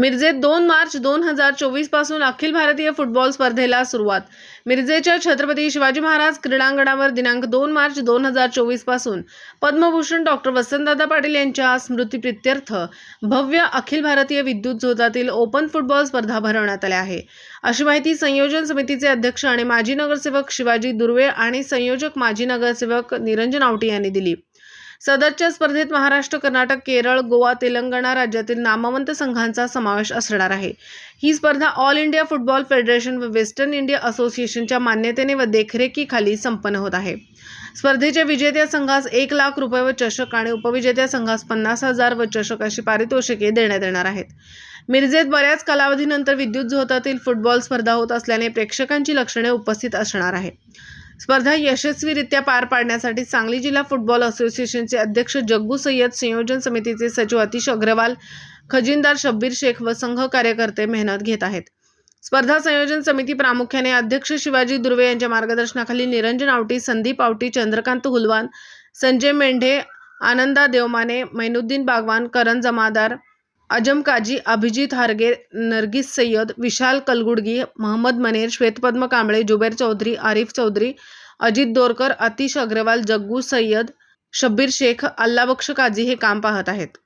मिरजेत दोन मार्च दोन हजार चोवीसपासून अखिल भारतीय फुटबॉल स्पर्धेला सुरुवात. मिरजेच्या छत्रपती शिवाजी महाराज क्रीडांगणावर दिनांक दोन मार्च दोन हजार चोवीसपासून पद्मभूषण डॉक्टर वसंतदादा पाटील यांच्या स्मृतीप्रित्यर्थ भव्य अखिल भारतीय विद्युत झोतातील ओपन फुटबॉल स्पर्धा भरवण्यात आल्या आहे. अशी माहिती संयोजन समितीचे अध्यक्ष आणि माजी नगरसेवक शिवाजी दुर्वे आणि संयोजक माजी नगरसेवक निरंजन आवटी यांनी दिली. सदरच्या स्पर्धेत महाराष्ट्र कर्नाटक केरळ गोवा तेलंगणा राज्यातील नामवंत संघांचा समावेश असणार आहे. ही स्पर्धा ऑल इंडिया फुटबॉल फेडरेशन व वेस्टर्न इंडिया असोसिएशनच्या मान्यतेने व देखरेखीखाली संपन्न होत आहे. स्पर्धेच्या विजेत्या संघास एक लाख रुपये व चषक आणि उपविजेत्या संघास पन्नास हजार व चषक अशी पारितोषिके देण्यात येणार आहेत. मिरजेत बऱ्याच कालावधीनंतर विद्युत झोतातील फुटबॉल स्पर्धा होत असल्याने प्रेक्षकांची लक्षणे उपस्थित असणार आहे. स्पर्धा यशस्वीरित्या पार पाडण्यासाठी सांगली जिल्हा फुटबॉल असोसिएशनचे अध्यक्ष जग्गू सय्यद संयोजन समितीचे सचिव अतिश अग्रवाल खजिनदार शब्बीर शेख व संघ कार्यकर्ते मेहनत घेत आहेत. स्पर्धा संयोजन समिती प्रामुख्याने अध्यक्ष शिवाजी दुर्वे यांच्या मार्गदर्शनाखाली निरंजन आवटी संदीप आवटी चंद्रकांत हुलवान संजय मेंढे आनंदा देवमाने मैनुद्दीन बागवान करण जमादार अजम काजी अभिजित हारगे नरगिस सय्यद विशाल कलगुडगी महम्मद मनेर श्वेतपद्म कांबळे जुबेर चौधरी आरिफ चौधरी अजित दोरकर अतिश अग्रवाल जग्गू सय्यद शब्बीर शेख अल्लाबक्ष काजी हे काम पाहत आहेत.